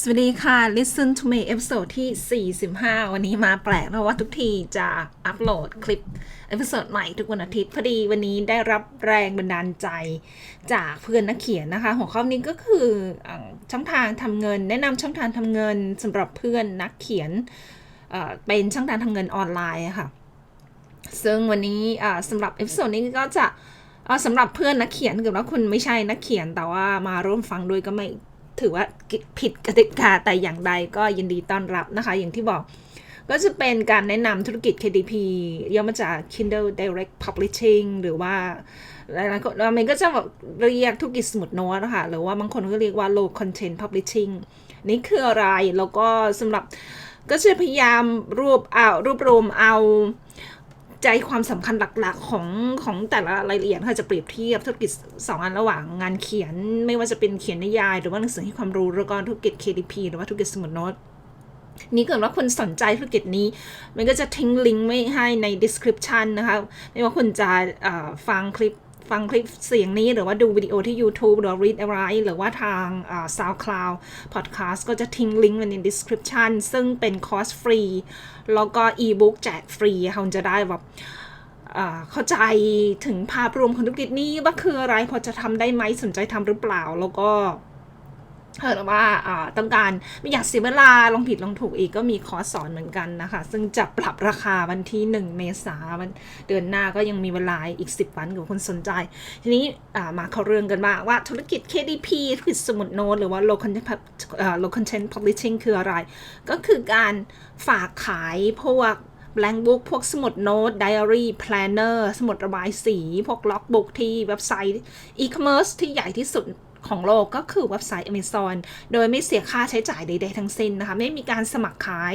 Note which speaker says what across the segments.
Speaker 1: สวัสดีค่ะ Listen to me เอพิโซดที่ 45 วันนี้มาแปลกเพราะว่าทุกทีจะอัปโหลดคลิปเอพิโซดใหม่ทุกวันอาทิตย์พอดีวันนี้ได้รับแรงบันดาลใจจากเพื่อนนักเขียนนะคะ หัวข้อนี้ก็คืออช่องทางทำเงิน แนะนำช่องทางทำเงินสำหรับเพื่อนนักเขียนเป็นช่องทางทำเงินออนไลน์ค่ะ ซึ่งวันนี้สำหรับเอพิโซดนี้ก็จะสำหรับเพื่อนนักเขียนถ้าเกิดว่าคุณไม่ใช่นักเขียนแต่ว่ามาร่วมฟังด้วยก็ไม่ ถือว่าผิดกติกาแต่อย่างใดก็ยินดีต้อนรับนะคะ อย่างที่บอกก็จะเป็นการแนะนำธุรกิจ KDP ย่อมาจาก Kindle Direct Publishing หรือว่าหลายๆคนมันก็จะแบบเรียกธุรกิจสมุดโน้ตนะคะหรือว่าบางคนก็เรียกว่า Low Content Publishing นี่คืออะไร แล้วก็สำหรับก็จะพยายามรวบเอารวบรวมเอา ใจความสำคัญหลักๆ ของของแต่ละรายละเอียดค่ะจะเปรียบเทียบธุรกิจสองอันระหว่างงานเขียน ไม่ว่าจะเป็นเขียนนิยาย หรือว่าหนังสือให้ความรู้แล้วก็ธุรกิจ KDP หรือว่าธุรกิจสมุดโน้ตนี้เกิดว่าคนสนใจธุรกิจนี้ มันก็จะทิ้งลิงก์ไว้ให้ใน description นะคะไม่ว่าคุณจะฟังคลิป ฟังคลิปเสียงนี้หรือว่าดูวิดีโอที่ YouTube หรือว่า read อะไรหรือว่าทางอ่า SoundCloud Podcast ก็จะทิ้งลิงก์ไว้ใน description ซึ่งเป็นคอร์สฟรี แล้วก็ e-book แจกฟรีค่ะคุณจะได้แบบเข้าใจถึงภาพรวมของธุรกิจนี้ว่าคืออะไรพอจะทำได้ไหมสนใจทำหรือเปล่าแล้วก็ เออว่าอ่าต้องการไม่อยากเสียเวลาลองผิดลองถูกอีกก็มีคอร์สสอนเหมือนกันนะคะ ซึ่งจะปรับราคาวันที่ 1 เมษายนเดือนหน้าก็ยังมีเวลาอีก 10 วันกับคนสนใจ ทีนี้มาเข้าเรื่องกันบ้างว่าธุรกิจ KDP ธุรกิจสมุดโน้ตหรือว่า low content low content publishing คืออะไร ก็คือการฝากขายพวก blank book พวกสมุดโน้ต diary planner สมุดระบายสี พวก logbook ที่เว็บไซต์ e-commerce ที่ใหญ่ที่สุด ของโลกก็คือเว็บไซต์ Amazon โดยไม่เสียค่าใช้จ่ายใด ๆ ทั้งสิ้นนะคะ ไม่มีการสมัครขาย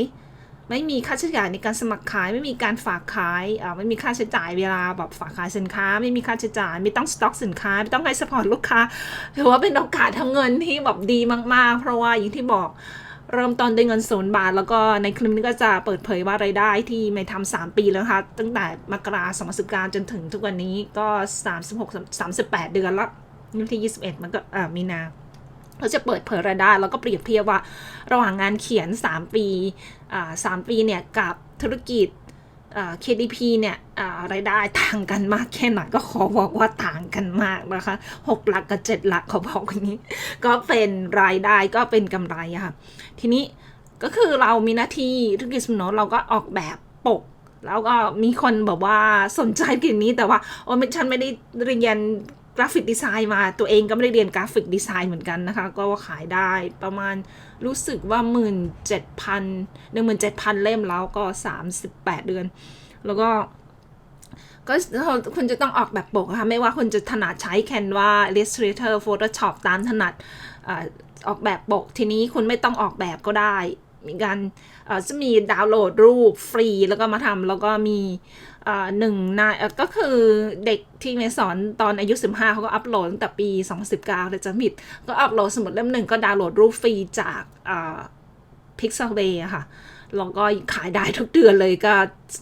Speaker 1: ไม่มีค่าใช้จ่ายในการสมัครขาย ไม่มีการฝากขายอ่าไม่มีค่าใช้จ่ายเวลาแบบฝากขายสินค้า ไม่มีค่าใช้จ่าย ไม่ต้องสต็อกสินค้า ไม่ต้องให้สปอร์ตลูกค้า ถือว่าเป็นโอกาสทำเงินที่แบบดีมากๆ เพราะว่าอย่างที่บอกเริ่มต้นด้วยเงินศูนย์บาท แล้วก็ในคลิปนี้ก็จะเปิดเผยว่ารายได้ที่ไม่ทำสามปีแล้วนะคะตั้งแต่มกราสองพันสิบการจนถึงทุกวันนี้ก็สามสิบหกสามสิบแปดเดือนและ วันที่ยี่สิบเอ็ดมันก็อ่ามีนาเขาจะเปิดเผยรายได้แล้วก็เปรียบเทียบว่าระหว่างงานเขียน 3 ปีอ่าสามปีเนี่ยกับธุรกิจอ่า KDP เนี่ยอ่ารายได้ต่างกันมากแค่ไหนก็ขอบอกว่าต่างกันมากนะคะหกหลักกับเจ็ดหลักเขาบอกอย่างนี้ ก็เป็นรายได้ก็เป็นกำไรอะค่ะ ทีนี้ก็คือเรามีหน้าที่ธุรกิจสมนเราก็ออกแบบปก แล้วก็มีคนบอกว่าสนใจกิจนี้แต่ว่าโอ้ไม่ฉันไม่ได้เรียน กราฟิกดีไซน์มาตัวเองก็ไม่ได้เรียนกราฟิกดีไซน์เหมือนกันนะคะ ก็ขายได้ประมาณรู้สึกว่า 1 7 0 0 0 1 7 0 0 0 เล่มแล้วก็ 38 เดือน แล้วก็ก็คุณจะต้องออกแบบปกนะคะไม่ว่าคุณจะถนัดใช้ Canva Illustrator Photoshop ตามถนัดออกแบบปกทีนี้คุณไม่ต้องออกแบบก็ได้มีการจะมีดาวน์โหลดรูปฟรีแล้วก็มาทำแล้วก็มี หนึ่งนายก็คือเด็กที่เมสอนตอนอายุ 15เขาก็อัปโหลดตั้งแต่ปี 2019เลยจะมิด ก็อัปโหลดสมุดเล่มหนึ่งก็ดาวน์โหลดรูปฟรีจากเอ่อ Pixabay ค่ะแล้วก็ขายได้ทุกเดือนเลยก็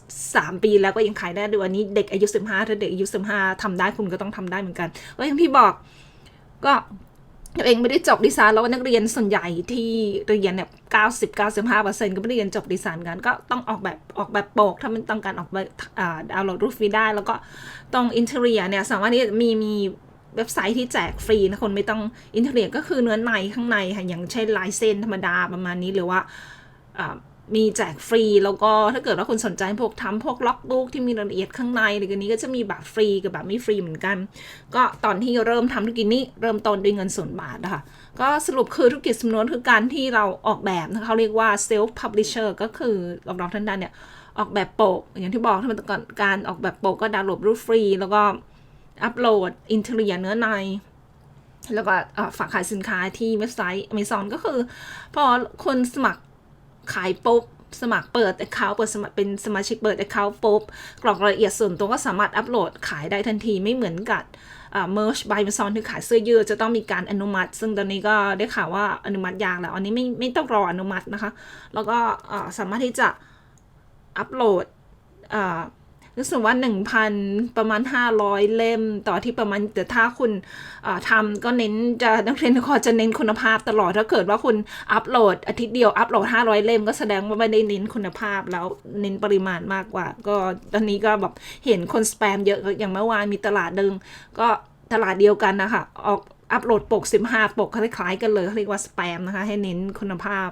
Speaker 1: 3 ปีแล้วก็ยังขายได้ด้วยวันนี้เด็กอายุ 15 ถ้าเด็กอายุ 15ทำได้คุณก็ต้องทำได้เหมือนกันก็อย่างที่บอกก็ ตัวเองไม่ได้จบดีไซน์แล้วนักเรียนส่วนใหญ่ที่เรียนเนี่ยเก้าสิบเก้าสิบห้าเปอร์เซ็นต์ก็ไม่ได้เรียนจบดีไซน์กัน ก็ต้องออกแบบออกแบบโปก ถ้ามันต้องการออกแบบอ่าดาวน์โหลดรูปฟรีได้ แล้วก็ตรงอินเทอร์เนียเนี่ยสามารถที่มีมีเว็บไซต์ที่แจกฟรีนะคนไม่ต้องอินเทอร์เนียก็คือเนื้อในข้างในค่ะอย่างเช่นลายเส้นธรรมดาประมาณนี้หรือว่าอ่า มีแจกฟรีแล้วก็ถ้าเกิดว่าคุณสนใจพวกทำพวกล็อกบุ๊กที่มีรายละเอียดข้างในหรือกันนี้ก็จะมีแบบฟรีกับแบบไม่ฟรีเหมือนกัน ก็ตอนที่เริ่มทำธุรกิจนี้เริ่มต้นด้วยเงินส่วนย์บาทนะคะก็สรุปคือธุรกิจสำนวนคือการที่เราออกแบบนะคะเขาเรียกว่า self publisher ก็คือลองๆท่านใดเนี่ยออกแบบโปกอย่างที่บอกถ้านก่อนการออกแบบโปกก็ดาวน์โหลดรูปฟรี แล้วก็อัปโหลดอินเทอร์เนียเนื้อในแล้วก็ฝากขายสินค้าที่เว็บไซต์ Amazon ก็คือ พอคนสมัคร ขายปุ๊บสมัครเปิด account เปิดสมัครเป็นสมาชิกเปิด account ปุ๊บกรอกรายละเอียดส่วนตัวก็สามารถอัปโหลดขายได้ทันทีไม่เหมือนกับเมอร์ชบายมิซอนที่ขายเสื้อยืดจะต้องมีการอนุมัติ ซึ่งตอนนี้ก็ได้ข่าวว่าอนุมัติยากแล้ว อันนี้ไม่ไม่ต้องรออนุมัตินะคะ แล้วก็สามารถที่จะอัปโหลดอ่า รู้สึกว่า 1,000 ประมาณ 500 เล่ม ต่อที่ประมาณแต่ถ้าคุณทำก็เน้นจะนักเรียนทุกคนจะเน้นคุณภาพตลอด ถ้าเกิดว่าคุณอัปโหลดอาทิตย์เดียวอัปโหลด 500 เล่มก็แสดงว่าไม่ได้เน้นคุณภาพแล้วเน้นปริมาณมากกว่า ก็ตอนนี้ก็แบบเห็นคนสแปมเยอะอย่างเมื่อวานมีตลาดหนึ่งก็ตลาดเดียวกันนะคะออกอัปโหลดปก 15 ปกคล้ายๆกันเลยเรียกว่าสแปมนะคะ ให้เน้นคุณภาพ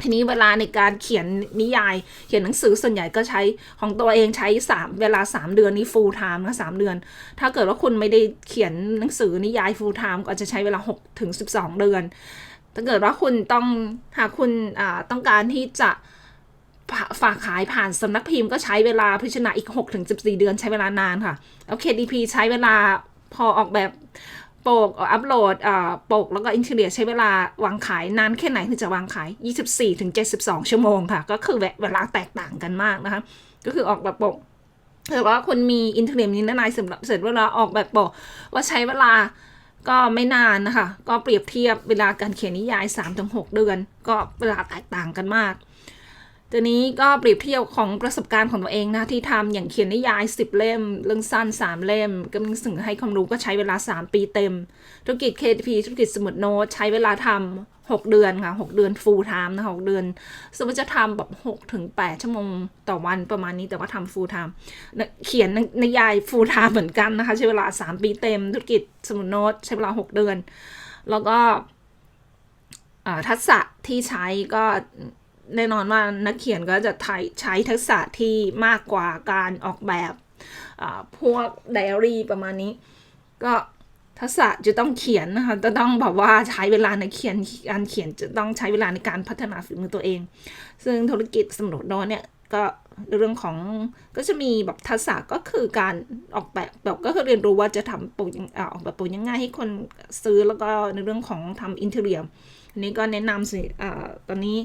Speaker 1: ทีนี้เวลาในการเขียนนิยาย เขียนหนังสือส่วนใหญ่ก็ใช้ของตัวเองใช้สามเวลาสามเดือนนี้ full time นะสามเดือน ถ้าเกิดว่าคุณไม่ได้เขียนหนังสือนิยาย full time ก็จะใช้เวลาหกถึงสิบสองเดือน ถ้าเกิดว่าคุณต้องหากคุณต้องการที่จะฝากขายผ่านสำนักพิมพ์ก็ใช้เวลาพิจารณาอีก6ถึง14 เดือนใช้เวลานานค่ะแล้ว KDP ใช้เวลาพอออกแบบ ปกอัปโหลดอ่าปกแล้วก็อินเทอร์เน็ตใช้เวลาวางขายนานแค่ไหนถึงจะวางขาย 24ถึง72 ชั่วโมงค่ะ ก็คือเวลาแตกต่างกันมากนะคะ ก็คือออกแบบปกถ้าว่าคนมีอินเทอร์เน็ตนี้นายสำหรับเสร็จเวลาออกแบบปกว่าใช้เวลาก็ไม่นานนะคะ ก็เปรียบเทียบเวลาการเขียนนิยาย 3-6 เดือน ก็เวลาแตกต่างกันมาก ตัวนี้ก็เปรียบเทียบของประสบการณ์ของตัวเองนะที่ทำอย่างเขียนนิยาย 10 เล่ม เรื่องสั้น 3 เล่มกำลังสื่อให้ความรู้ก็ใช้เวลา 3 ปีเต็ม ธุรกิจ KTP ธุรกิจสมุดโน้ตใช้เวลาทำ6เดือนค่ะ 6 เดือน full time นะ6เดือน สมมติจะทำแบบ6ถึง8ชั่วโมงต่อวันประมาณนี้แต่ว่าทำ full time เขียนนิยาย full time เหมือนกันนะคะ ใช้เวลา 3 ปีเต็ม ธุรกิจสมุดโน้ตใช้เวลา 6 เดือน แล้วก็ทักษะที่ใช้ก็ แน่นอนว่านักเขียนก็จะใช้ทักษะที่มากกว่าการออกแบบพวกไดอารี่ประมาณนี้ ก็ทักษะจะต้องเขียนนะคะจะต้องแบบว่าใช้เวลาในเขียนการเขียนจะต้องใช้เวลาในการพัฒนาฝีมือตัวเอง ซึ่งธุรกิจสมุดโน้ตเนี่ยก็เรื่องของก็จะมีแบบทักษะก็คือการออกแบบแบบก็คือเรียนรู้ว่าจะทำปกออกแบบปกยังไงให้คนซื้อแล้วก็ในเรื่องของทำอินเทอร์เนียอันนี้ก็แนะนำสิอตอนนี้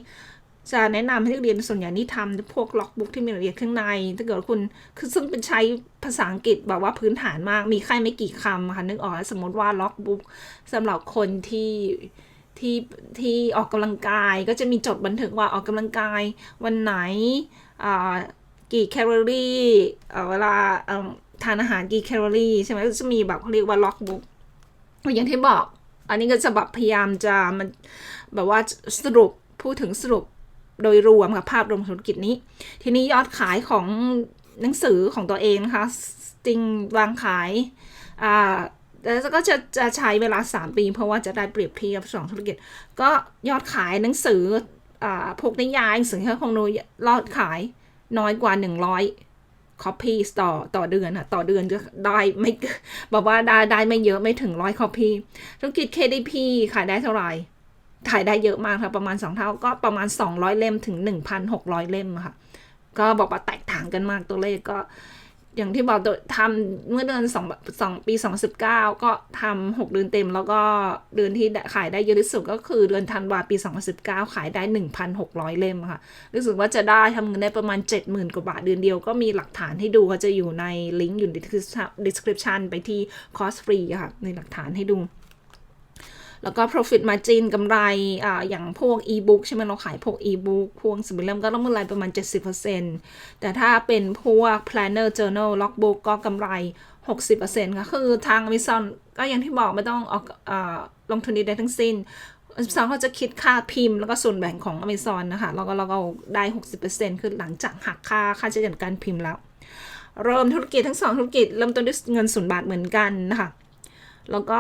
Speaker 1: จะแนะนำให้นักเรียนส่วนใหญ่นี่ทำพวกล็อกบุ๊กที่มีรายละเอียดข้างใน ถ้าเกิดคุณคือซึ่งเป็นใช้ภาษาอังกฤษแบบว่าพื้นฐานมาก มีแค่ไม่กี่คำค่ะนึกออกสมมติว่าล็อกบุ๊กสำหรับคนที่ที่ที่ออกกำลังกายก็จะมีจดบันทึกว่าออกกำลังกายวันไหนกี่แคลอรี่เวลาทานอาหารกี่แคลอรี่ใช่ไหมก็จะมีแบบเขาเรียกว่าล็อกบุ๊กอย่างที่บอก อันนี้ก็จะแบบพยายามจะมันแบบว่าสรุปพูดถึงสรุป โดยรวมค่ะภาพรวมธุรกิจนี้ ทีนี้ยอดขายของหนังสือของตัวเองนะคะ จริงวางขายอ่าแล้วก็จะจะใช้เวลา 3 ปี เพราะว่าจะได้เปรียบเทียบสองธุรกิจ ก็ยอดขายหนังสืออ่าพวกนิยายหนังสือที่คงรู้ยอดขายน้อยกว่า 100 copy ต่อต่อเดือนอะต่อเดือนจะได้ไม่บอกว่าได้ได้ไม่เยอะไม่ถึงร้อย copy ธุรกิจ KDP ขายได้เท่าไหร่ ขายได้เยอะมากค่ะประมาณ 2 เท่าก็ประมาณ 200 เล่มถึง 1,600 เล่มค่ะ ก็บอกว่าแตกต่างกันมากตัวเลขก็อย่างที่บอกทำเมื่อเดือน2 2ปี 2019 ก็ทำ6เดือนเต็ม แล้วก็เดือนที่ขายได้เยอะที่สุดก็คือเดือนธันวาปี 2019 ขายได้ 1,600 เล่มค่ะ รู้สึกว่าจะได้ทำเงินได้ประมาณ 70,000 กว่าบาทเดือนเดียวก็มีหลักฐานให้ดูก็จะอยู่ในลิงก์อยู่ใน description ไปที่คอร์สฟรีค่ะ ในหลักฐานให้ดู แล้วก็ profit margin กำไรอ่าอย่างพวก e-book ใช่ไหมเราขายพวก e-book พวกสมุดเล่มก็ต้องกำไรประมาณ 70%แต่ถ้าเป็นพวก planner journal logbook ก็กำไร 60%ค่ะคือทาง Amazon ก็อย่างที่บอกไม่ต้องออกอ่าลงทุนใดทั้งสิ้น Amazon เขาจะคิดค่าพิมพ์แล้วก็ส่วนแบ่งของ Amazon นะคะแล้วก็เราก็ได้ 60%คือหลังจากหักค่าค่าใช้จ่ายการพิมพ์แล้ว เริ่มธุรกิจทั้งสองธุรกิจเริ่มต้นด้วยเงินศูนย์บาทเหมือนกันนะคะแล้วก็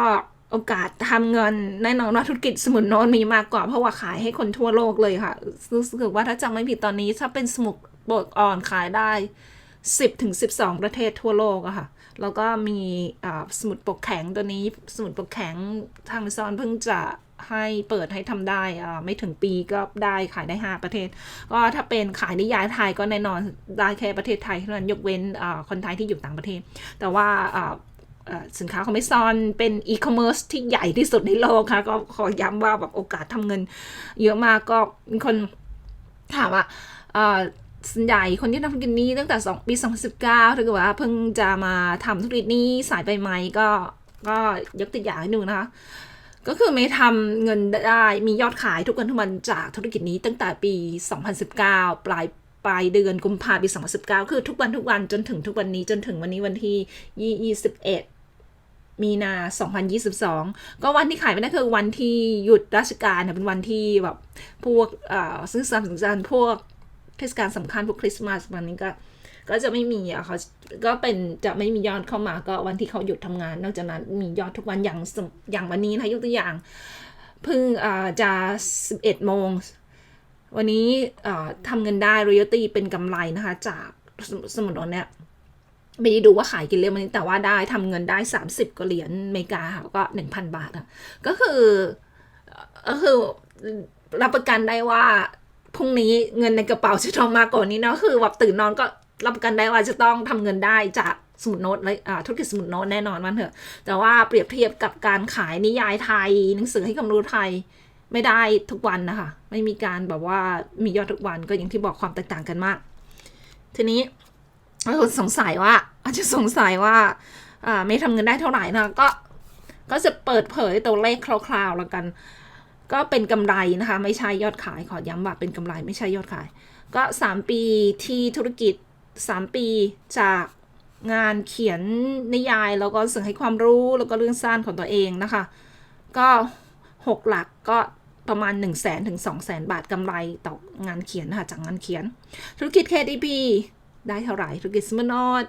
Speaker 1: โอกาสทำเงินแน่นอนว่าธุรกิจสมุดโน้ตมีมากกว่าเพราะว่าขายให้คนทั่วโลกเลยค่ะ รู้สึกว่าถ้าจำไม่ผิดตอนนี้ ถ้าเป็นสมุดบทอ่อนขายได้ 10ถึง12 ประเทศทั่วโลกอะค่ะ แล้วก็มีสมุดปกแข็งตัวนี้สมุดปกแข็งทางซอนเพิ่งจะให้เปิดให้ทำได้ไม่ถึงปีก็ได้ขายได้ 5 ประเทศ ก็ถ้าเป็นขายนิยายไทยก็แน่นอนได้แค่ประเทศไทยเท่านั้นยกเว้นคนไทยที่อยู่ต่างประเทศ แต่ว่า สินค้าของ Amazon เป็นอีคอมเมิร์ซที่ใหญ่ที่สุดในโลกค่ะ ก็ขอย้ำว่าแบบโอกาสทำเงิน เยอะมากก็มีคนถามว่าส่วนใหญ่คนที่ทำธุรกิจนี้ตั้งแต่ 2 ปี 2019ถ้าเกิดว่าเพิ่งจะมาทำธุรกิจนี้สายไปไหมก็ก็ยกตัวอย่างให้ดูนะคะ ก็คือไม่ทำเงินได้มียอดขายทุกวันทุกวันจากธุรกิจนี้ตั้งแต่ปี 2019 ปลายปลายเดือนกุมภาพันธ์ปี 2019 คือทุกวันทุกวันจนถึงทุกวันนี้จนถึงวันนี้วันที่ 21 มีนา 2022 ก็วันที่ขายไม่ได้คือวันที่หยุดราชการนะเป็นวันที่แบบพวกเอ่อซื้อสามสำคัญพวกเทศกาลสำคัญพวกคริสต์มาสวันนี้ก็ก็จะไม่มีอะเขาก็เป็นจะไม่มียอดเข้ามาก็วันที่เขาหยุดทำงาน นอกจากนั้นมียอดทุกวันอย่างอย่างวันนี้นะยกตัวอย่างเพิ่งจะ 11 โมง วันนี้ทำเงินได้ royalty เป็นกำไรนะคะ จากสมุสมุดโอนเนี่ย ไม่ได้ดูว่าขายกี่เหรียญวันนี้แต่ว่าได้ทำเงินได้ 30กว่าเหรียญอเมริกาค่ะก็ 1,000 บาทอะก็คือก็คือรับประกันได้ว่าพรุ่งนี้เงินในกระเป๋าจะต้องมากกว่านี้เนาะคือแบบตื่นนอนก็รับประกันได้ว่าจะต้องทำเงินได้จากสมุดโน้ตเลยธุรกิจสมุดโน้ตแน่นอนมันเถอะ แต่ว่าเปรียบเทียบกับการขายนิยายไทย หนังสือให้ความรู้ไทยไม่ได้ทุกวันนะคะ ไม่มีการแบบว่ามียอดทุกวันก็อย่างที่บอกความแตกต่างกันมาก ทีนี้ คนสงสัยว่า อาจจะสงสัยว่าอ่าไม่ทำเงินได้เท่าไหร่นะก็ก็จะเปิดเผยตัวเลขคร่าวๆแล้วกัน ก็เป็นกำไรนะคะ ไม่ใช่ยอดขายขอย้ำว่าเป็นกำไรไม่ใช่ยอดขาย ก็ 3 ปีที่ธุรกิจ 3 ปีจากงานเขียนนิยายแล้วก็สื่อให้ความรู้แล้วก็เรื่องสั้นของตัวเองนะคะ ก็ 6 หลักก็ประมาณ 1 0 0 0 0แสนถึง2 0 0แสนบาทกำไรต่องานเขียนนะคะจากงานเขียน ธุรกิจ KDP ได้เท่าไหร่ธุรกิจสมนอด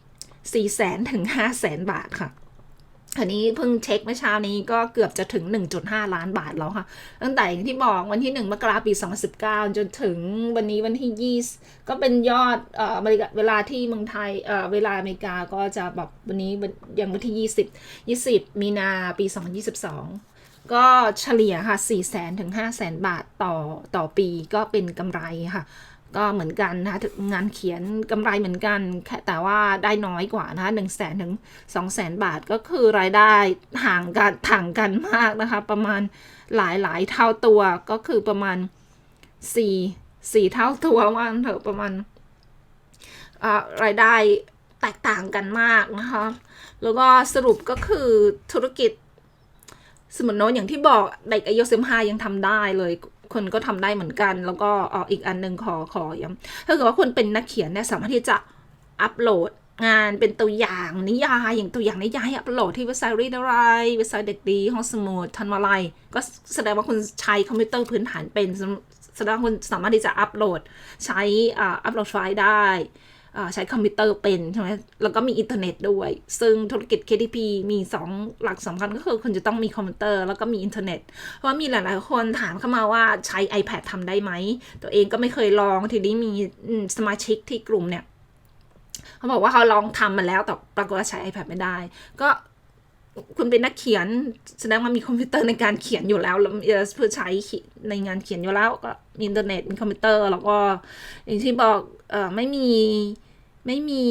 Speaker 1: 4แสนถึง5แสนบาทค่ะอันนี้เพิ่งเช็คเมื่อเช้านี้ก็เกือบจะถึง 1.5 ล้านบาทแล้วค่ะ ตั้งแต่อย่างที่บอกวันที่ 1 มกราคมปี 2019 จนถึงวันนี้วันที่ 20 ก็เป็นยอดเอ่อเวลาที่เมืองไทยเอ่อเวลาอเมริกาก็จะแบบวันนี้อย่างวันที่ 20 20 มีนาปี 2022 ก็เฉลี่ยค่ะ 4 0 0 0 0ถึง5 0 0 0 0 บาทต่อต่อปีก็เป็นกำไรค่ะ ก็เหมือนกันนะคะงานเขียนกำไรเหมือนกันแค่แต่ว่าได้น้อยกว่านะคะหนึ่งแสนถึงสองแสนบาทก็คือรายได้ห่างกันห่างกันมากนะคะ ประมาณหลายหลายเท่าตัวก็คือประมาณสี่สี่เท่าตัวว่างั้นเถอะประมาณรายได้แตกต่างกันมากนะคะ แล้วก็สรุปก็คือธุรกิจสมุดโนอย่างที่บอกเด็กอายุสิบห้ายังทำได้เลย คนก็ทำได้เหมือนกัน แล้วก็อออีกอันหนึ่งขอขอย้ำถ้าเกิดว่าคุณเป็นนักเขียนเนี่ยสามารถที่จะอัปโหลดงานเป็นตัวอย่างนิยายอย่างตัวอย่างนิยายอัปโหลดที่เว็บไซต์รีดอะไรเว็บไซต์เด็กดีห้องสมุดทันวาลัยก็แสดงว่าคุณใช้คอมพิวเตอร์พื้นฐานเป็นแสดงว่าคุณสามารถที่จะอัปโหลดใช้อ่าอัปโหลดไฟล์ได้ ใช้คอมพิวเตอร์เป็นใช่ไหมแล้วก็มีอินเทอร์เน็ตด้วย ซึ่งธุรกิจ KTP มี 2 หลักสำคัญก็คือคุณจะต้องมีคอมพิวเตอร์แล้วก็มีอินเทอร์เน็ต เพราะว่ามีหลาย ๆ คนถามเข้ามาว่าใช้ iPad ทำได้ไหม ตัวเองก็ไม่เคยลองทีนี้มีสมาชิกที่กลุ่มเนี่ยเขาบอกว่าเขาลองทำมาแล้วแต่ปรากฏว่าใช้ iPad ไม่ได้ ก็ คุณเป็นนักเขียนแสดงว่ามีคอมพิวเตอร์ในการเขียนอยู่แล้วแล้วเพื่อใช้ในงานเขียนอยู่แล้วก็มีอินเทอร์เน็ตมีคอมพิวเตอร์ แล้วก็อย่างที่บอกเออไม่มีไม่มี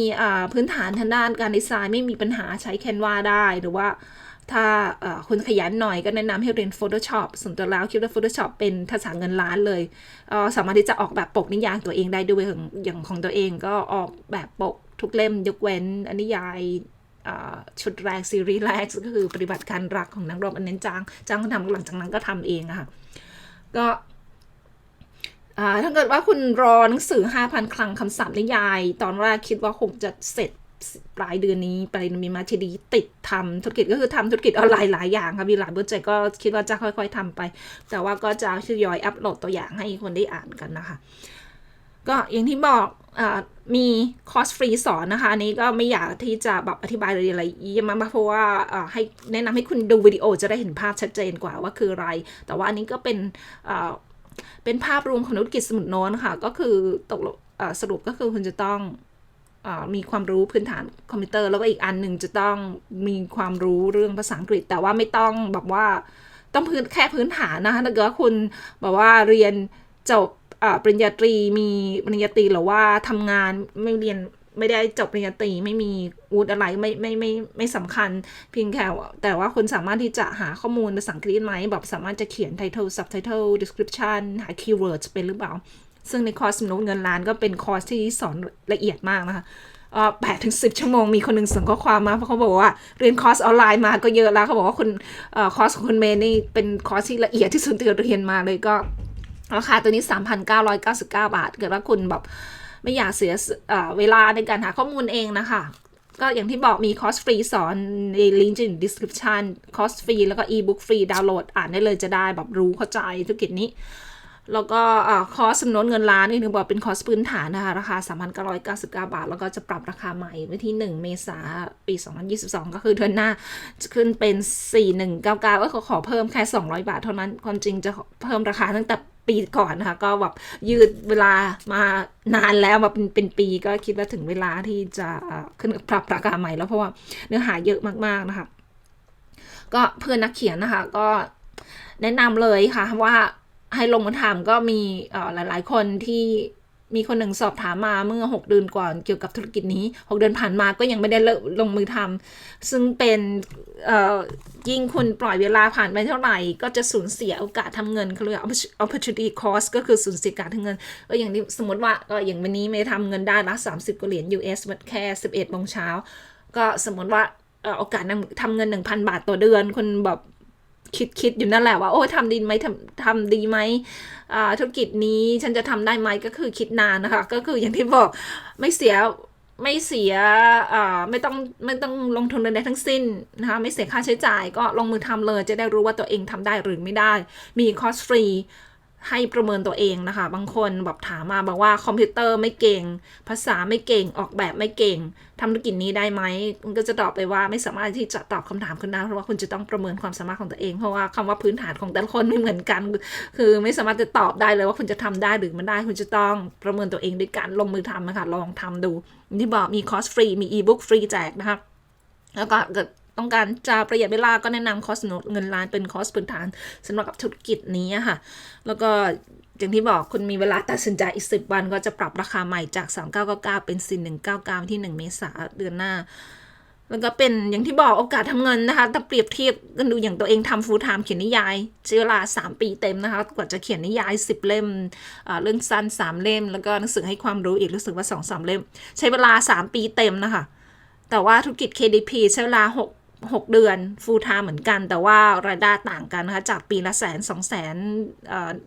Speaker 1: พื้นฐานทางด้านการดีไซน์ไม่มีปัญหาใช้ Canva ได้หรือว่าถ้าคุณขยันหน่อยก็แนะนำให้เรียน Photoshop ส่วนตัวแล้วคิดว่า Photoshop เป็นภาษาเงินล้านเลยเสามารถที่จะออกแบบปกนิยายตัวเองได้ด้วยอย่างองของตัวเองก็ออกแบบปกทุกเล่มยกเว้นอนิยาย ชุดแรกซีรีส์แรกก็คือปฏิบัติการรักของนักรบอันนั้นจ้างจ้างคนทำหลังจากนั้นก็ทำเองอะค่ะก็ถ้าเกิดว่าคุณรอหนังสือ 5,000 คลังคำศัพท์นิยาย ตอนแรกคิดว่าคงจะเสร็จปลายเดือนนี้ปลายเดือนมีมาทีดีติดทำธุรกิจก็คือทำธุรกิจออนไลน์หลายอย่างค่ะมีหลายโปรเจกต์ก็คิดว่าจะค่อย ๆทำไป แต่ว่าก็จะทยอยอัปโหลดตัวอย่างให้คนได้อ่านกันนะคะ ก็อย่างที่บอก มีคอร์สฟรีสอนนะคะอันนี้ก็ไม่อยากที่จะแบบอธิบายอะไรเยอะมากเพราะว่าให้แนะนำให้คุณดูวิดีโอจะได้เห็นภาพชัดเจนกว่าว่าคืออะไร แต่ว่าอันนี้ก็เป็นเป็นภาพรวมของธุรกิจสมุดโน้ตค่ะ ก็คือตกสรุปก็คือคุณจะต้องมีความรู้พื้นฐานคอมพิวเตอร์ แล้วก็อีกอันหนึ่งจะต้องมีความรู้เรื่องภาษาอังกฤษ แต่ว่าไม่ต้องแบบว่าต้องพื้นแค่พื้นฐานนะคะถ้าเกิดว่าคุณแบบว่าเรียนจบ ปริญญาตรีมีปริญญาตรีหรือว่าทำงานไม่เรียนไม่ได้จบปริญญาตรีไม่มีวุฒิอะไรไม่ไม่ไม่ไม่สำคัญเพียงแค่แต่ว่าคุณสามารถที่จะหาข้อมูลภาษาอังกฤษไหมแบบสามารถจะเขียน title subtitle description หา keywords เป็นหรือเปล่า ซึ่งในคอร์สสนุนเงินล้านก็เป็นคอร์สที่สอนละเอียดมากนะคะแปดถึงสิบชั่วโมงมีคนหนึ่งส่งข้อความมาเพราะเขาบอกว่าเรียนคอร์สออนไลน์มาก็เยอะแล้วเขาบอกว่าคุณอคอร์สของคุณเมย์นี่เป็นคอร์สที่ละเอียดที่สุดที่เรียนมาเลยก็ ราคาตัวนี้ 3,999 บาท เกิดว่าคุณแบบไม่อยากเสียเวลาในการหาข้อมูลเองนะคะ ก็อย่างที่บอกมีคอร์สฟรีสอนในลิงก์ใน description คอร์สฟรีแล้วก็ e-book ฟรีดาวน์โหลดอ่านได้เลยจะได้แบบรู้เข้าใจธุรกิจนี้ แล้วก็คอร์สสำนวนเงินล้านนี่ถึงบอกเป็นคอร์สพื้นฐานนะคะ ราคา 3,999 บาท แล้วก็จะปรับราคาใหม่ไว้ที่ 1 เมษาปี 2022 ก็คือเดือนหน้าจะขึ้นเป็น 4199ก็ขอเพิ่มแค่ 200 บาทเท่านั้นความจริงจะเพิ่มราคาตั้งแต่ ปีก่อนนะคะ ก็แบบยืดเวลามานานแล้วมาเป็นเป็นปีก็คิดว่าถึงเวลาที่จะขึ้นปรับราคาใหม่แล้วเพราะว่าเนื้อหาเยอะมากๆนะคะ ก็เพื่อนนักเขียนนะคะ ก็แนะนำเลยค่ะว่าให้ลงมือทำก็มีหลาย ๆ คนที่ มีคนหนึ่งสอบถามมาเมื่อ 6 เดือนก่อนเกี่ยวกับธุรกิจนี้ 6 เดือนผ่านมาก็ยังไม่ได้ลงมือทำซึ่งเป็นยิ่งคุณปล่อยเวลาผ่านไปเท่าไหร่ ก็จะสูญเสียโอกาสทำเงินเขาเรียก opportunity cost ก็คือสูญเสียการทำเงินก็อย่างที่สมมติว่าก็อย่างวันนี้ไม่ทำเงินได้ละ30กว่าเหรียญ US มันแค่ 11โมงเช้า ก็สมมติว่าโอกาสทำเงิน 1,000 บาทต่อเดือนคุณแบบ คิดคิดอยู่นั่นแหละว่า โอ้ทำดีไหมทำทำดีไหมธุรกิจนี้ฉันจะทำได้ไหมก็คือคิดนานนะคะ ก็คืออย่างที่บอกไม่เสียไม่เสียไม่ต้องไม่ต้องลงทุนใดทั้งสิ้นนะคะไม่เสียค่าใช้จ่ายก็ลงมือทำเลย จะได้รู้ว่าตัวเองทำได้หรือไม่ได้ มีคอสฟรี ให้ประเมินตัวเองนะคะ บางคนแบบถามมาบอกว่าคอมพิวเตอร์ไม่เก่ง ภาษาไม่เก่งออกแบบไม่เก่งทำธุรกิจนี้ได้ไหมมันก็จะตอบไปว่าไม่สามารถที่จะตอบคำถามคุณได้เพราะว่าคุณจะต้องประเมินความสามารถของตัวเอง เพราะว่าคำว่าพื้นฐานของแต่ละคนไม่เหมือนกัน คือไม่สามารถจะตอบได้เลยว่าคุณจะทำได้หรือไม่ได้คุณจะต้องประเมินตัวเองด้วยการลงมือทำนะคะลองทำดูที่บอกมีคอร์สฟรีมีอีบุ๊กฟรีแจกนะคะแล้วก็เกิด ต้องการจะประหยัดเวลาก็แนะนำคอร์สเงินล้านเป็นคอร์สพื้นฐานสำหรับธุรกิจนี้ค่ะ แล้วก็อย่างที่บอกคุณมีเวลาตัดสินใจอีก 10 วันก็จะปรับราคาใหม่จาก 3999 เป็น 4199 ที่ 1 เมษาเดือนหน้า แล้วก็เป็นอย่างที่บอกโอกาสทำเงินนะคะ ถ้าเปรียบเทียบกันดูอย่างตัวเองทำฟูลไทม์เขียนนิยายใช้เวลา 3 ปีเต็มนะคะ กว่าจะเขียนนิยาย 10 เล่มอ่าเรื่องสั้น 3 เล่ม แล้วก็หนังสือให้ความรู้อีกรู้สึกว่า 2-3 เล่ม ใช้เวลา 3 ปีเต็มนะคะ แต่ว่าธุรกิจ KDP ใช้เวลา 6 6 เดือน full time เหมือนกัน แต่ว่ารายได้ต่างกันนะคะ จากปีละแสนสองแสน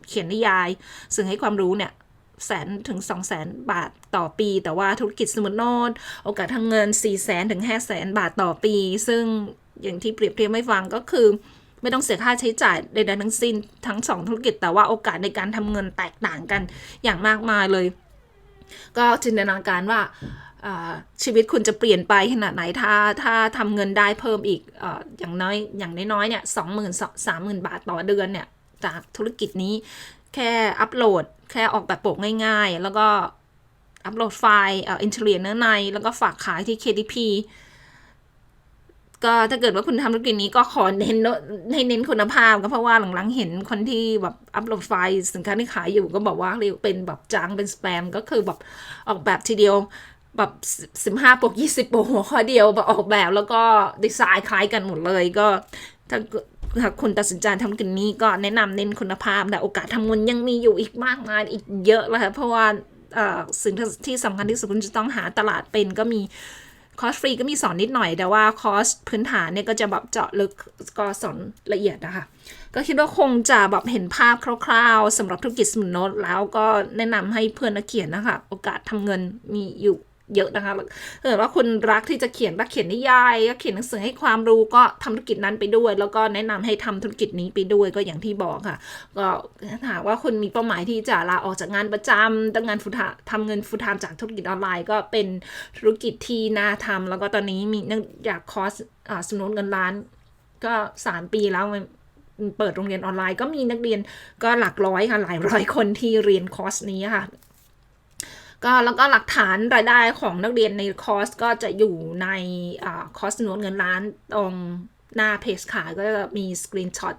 Speaker 1: เขียนนิยาย ซึ่งให้ความรู้เนี่ยแสนถึง 2 0 0แสนบาทต่อปี แต่ว่าธุรกิจสมุดโนดโอกาสทางเงิน 4 0 0แสนถึง 5 0 0แสนบาทต่อปี ซึ่งอย่างที่เปรียบเทียบไม่ฟังก็คือ ไม่ต้องเสียค่าใช้จ่ายใดๆทั้งสิ้นทั้งสองธุรกิจ แต่ว่าโอกาสในการทำเงินแตกต่างกันอย่างมากมายเลย ก็จินตนาการว่า ชีวิตคุณจะเปลี่ยนไปขนาดไหนถ้าถ้าทำเงินได้เพิ่มอีกออย่างน้อยอย่างน้อยๆเนี่ยสองหมื่นสามหมื่นบาทต่อเดือนเนี่ยจากธุรกิจนี้แค่อัปโหลด แค่ออกแบบปกง่ายๆ แล้วก็อัปโหลดไฟล์อินเทอร์เน็ตเนื้อใน แล้วก็ฝากขายที่ KDP ก็ถ้าเกิดว่าคุณทำธุรกิจนี้ก็ขอเน้นให้เน้นคุณภาพก็เพราะว่าหลังๆเห็นคนที่แบบอัปโหลดไฟล์สินค้าที่ขายอยู่ก็บอกว่าเรียกเป็นแบบจังเป็นสแปมก็คือแบบออกแบบทีเดียว แบบสิบห้าปกยี่สิบปกหัวข้อเดียวแบบออกแบบแล้วก็ดีไซน์คล้ายกันหมดเลยก็ถ้าถ้าคุณตัดสินใจทำกินนี้ก็แนะนำเน้นคุณภาพ แต่โอกาสทำเงินยังมีอยู่อีกมากมายอีกเยอะเลยค่ะเพราะว่าสิ่งที่สำคัญที่สุดคุณจะต้องหาตลาดเป็นก็มีคอร์สฟรีก็มีสอนนิดหน่อย แต่ว่าคอร์สพื้นฐานเนี่ยก็จะแบบเจาะลึกก็สอนละเอียดนะคะ ก็คิดว่าคงจะแบบเห็นภาพคร่าวๆสำหรับธุรกิจสมุนโนตแล้วก็แนะนำให้เพื่อนนักเขียนนะคะ โอกาสทำเงินมีอยู่ เยอะนะคะถ้าเกิดว่าคุณรักที่จะเขียนรักเขียนนิยายก็เขียนหนังสือให้ความรู้ก็ทำธุรกิจนั้นไปด้วย แล้วก็แนะนำให้ทำธุรกิจนี้ไปด้วยก็อย่างที่บอกค่ะ ก็หากว่าคุณมีเป้าหมายที่จะลาออกจากงานประจำตั้งงานฟุตทำเงินฟุตทามจากธุรกิจออนไลน์ ก็เป็นธุรกิจที่น่าทำแล้วก็ตอนนี้มีเนื่องจากคอร์สสนุนเงินล้าน ก็สามปีแล้วเปิดโรงเรียนออนไลน์ก็มีนักเรียนก็หลักร้อยค่ะหลายร้อยคนที่เรียนคอร์สนี้ค่ะ ก็แล้วก็หลักฐานรายได้ของนักเรียนในคอร์สก็จะอยู่ในคอร์สนวนเงินล้านตรงหน้าเพจขายก็จะมีสกรีนช็อต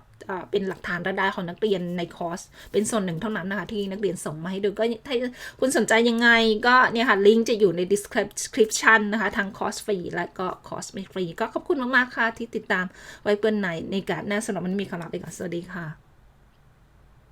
Speaker 1: เป็นหลักฐานรายได้ของนักเรียนในคอร์ส เป็นส่วนหนึ่งเท่านั้นนะคะ ที่นักเรียนส่งมาให้ดูก็ถ้าคุณสนใจยังไงก็เนี่ยค่ะ ลิงก์จะอยู่ใน description นะคะ ทั้งคอร์สฟรีและก็คอร์สไม่ฟรี ก็ขอบคุณมาก ๆ ค่ะที่ติดตามไว้เปิ้ลไหนในการหน้าสำหรับมันมีคำลาไปก่อนสวัสดีค่ะ